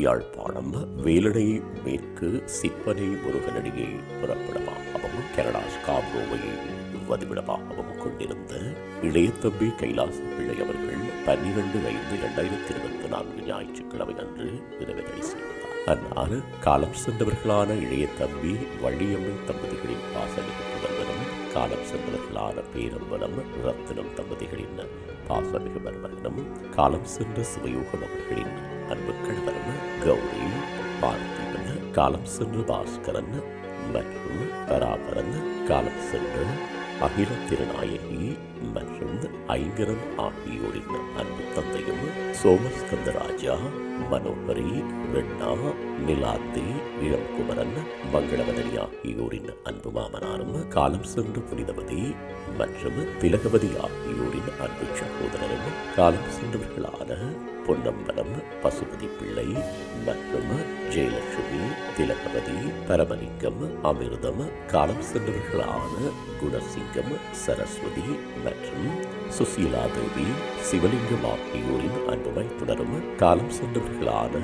யாழ்ப்பாணம் வேலடை மேற்கு சிப்பனை முருகனடியை புறப்படமாகவும் கனடா ஸ்காப்ரோவை வதிவிடமாகவும் கொண்டிருந்த இளையத்தம்பி கைலாச பிள்ளை அவர்கள் பன்னிரண்டு ஐந்து இரண்டாயிரத்தி இருபத்தி நான்கு ஞாயிற்றுக்கிழமை அன்று இறைவனை செய்தார் அந்நாள் காலம் சென்றவர்களான இளையத்தம்பி வள்ளியம்மை தம்பதிகளின் பாசமிகு புதல்வனும் காலம் சென்றவர்களான பேரம்பலம் ரத்தினம் தம்பதிகளின் பாசமிகு மருமகனும் காலம் சென்ற சிவயோகம் அவர்களின் அன்பு கணவரும் கௌரி பார்த்திபன் காலம் சென்று பாஸ்கரன் மற்றும் பராபரன் காலம் சென்று அகில திருநாயகி மற்றும் ஐங்கரன் ஆகியோரின் அன்பு தந்தையும் சோமஸ்கந்தராஜா மனோகரி ரெண்ணா நிலாந்தி இளம்குமரன் மங்களவதனி ஆகியோரின் அன்பு மாமனாரும் காலம் சென்று புனிதவதி மற்றும் திலகவதி ஆகியோரின் அன்பு சகோதரரும் காலம் சென்றவர்களான பொன்னம்பலம் பசுபதி பிள்ளை மற்றும் ஜெயலட்சுமி திலகவதி பரமலிங்கம் அமிர்தம் காலம் சென்றவர்களான குணசிங்கம் சரஸ்வதி மற்றும் சுசீலா தேவி சிவலிங்கம் ஆகியோரின் அன்புமை தொடரும் காலம் சென்றவர்களான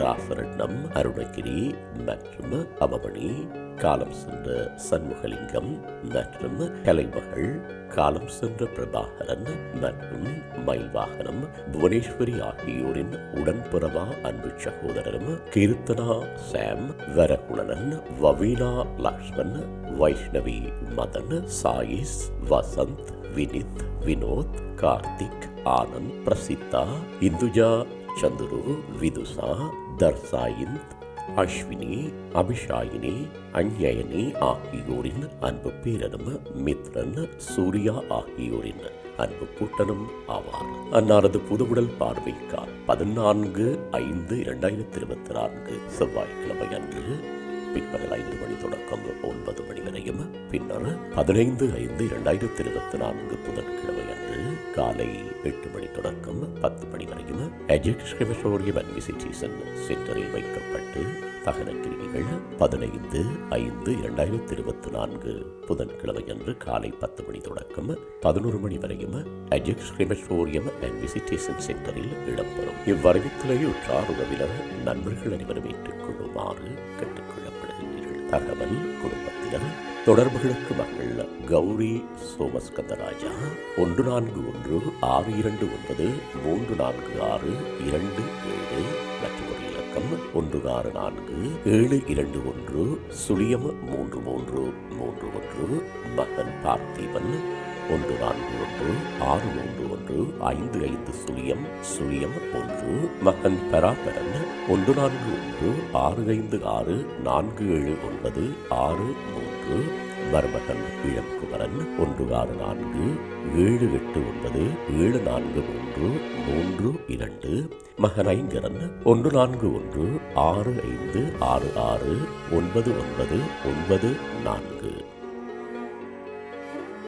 ராசரட்னம் அருணகிரி மற்றும் அவமணி காலம் சென்ற சண்முகலிங்கம் மற்றும் கலைமகள் காலம் சென்ற பிரபாகரன் மற்றும் மயில்வாகனம் புவனேஸ்வரி ஆகியோரின் உடன்பிறவா அன்பு சகோதரரும் கீர்த்தனா சாம் வரகுணனன் வவீனா லக்ஷ்மன் வைஷ்ணவி மதன் சாயிஸ் வசந்த் வினித் வினோத் கார்த்திக் ஆனந்த் பிரசித்தா இந்துஜா சந்துரு விதுசா தர்சாயிந்த் அஸ்வினி அபிஷாயினி அஞ்ஞயனி ஆகியோரின் அன்பு பேரனும் மித்ரன் சூர்யா ஆகியோரின் அன்பு கூட்டனும் ஆவார். அன்னாரது புதுவுடல் பார்வைக்கார் பதினான்கு ஐந்து இரண்டாயிரத்தி இருபத்தி நான்கு செவ்வாய்க்கிழமை அன்று பிற்பகல் ஐந்து மணி தொடக்கம் ஒன்பது மணி வரையும் பின்னர் பதினைந்து ஐந்து இரண்டாயிரத்தி இருபத்தி நான்கு புதன்கிழமை காலை எட்டு மணி தொடக்கம் பத்து மணி வரையும் எஜெக்ஸ் சென்டரில் வைக்கப்பட்டு தகன கிரிகைகள் பதினைந்து ஐந்து இரண்டாயிரத்தி இருபத்தி நான்கு புதன்கிழமை அன்று காலை பத்து மணி தொடக்கம் பதினோரு மணி வரையும் எஜெக்ஸ் கிரிமட்டோரியம் அண்ட் விசிட்டேஷன் சென்டரில் இடம்பெறும். இவ்வறிவித்தலை உற்றார் உறவினர் நண்பர்கள் அனைவரும் ஏற்றுக்கொள்ளுமாறு கேட்டுக்கொள்ளப்படுகின்றீர்கள் தகவல் குடும்பத்தினர் தொடர்புகளுக்கு மகள் கௌரி சோமஸ்கந்தராஜா. ஒன்று நான்கு ஒன்று ஆறு இரண்டு ஒன்பது மூன்று நான்கு ஆறு இரண்டு ஏழு. மற்றும் ஒரு இலக்கம் ஒன்று ஆறு நான்கு ஏழு இரண்டு ஒன்று சுழியம் மூன்று மூன்று மூன்று ஒன்று மகன் பார்த்திபன் ஒன்று நான்கு ஒன்று ஆறு மூன்று ஒன்று ஐந்து ஐந்து சுழியம் சுழியம் ஒன்று. மகன் பராபரன் ஒன்று நான்கு ஒன்று ஆறு ஐந்து ஆறு நான்கு ஏழு ஒன்பது ஆறு மூன்று. மருமகன் இளங்குமரன் ஒன்று ஆறு நான்கு ஏழு எட்டு ஒன்பது ஏழு நான்கு மூன்று மூன்று இரண்டு. மகன் ஐங்கரன் ஒன்று நான்கு ஒன்று ஆறு ஐந்து ஆறு ஆறு ஒன்பது ஒன்பது ஒன்பது நான்கு.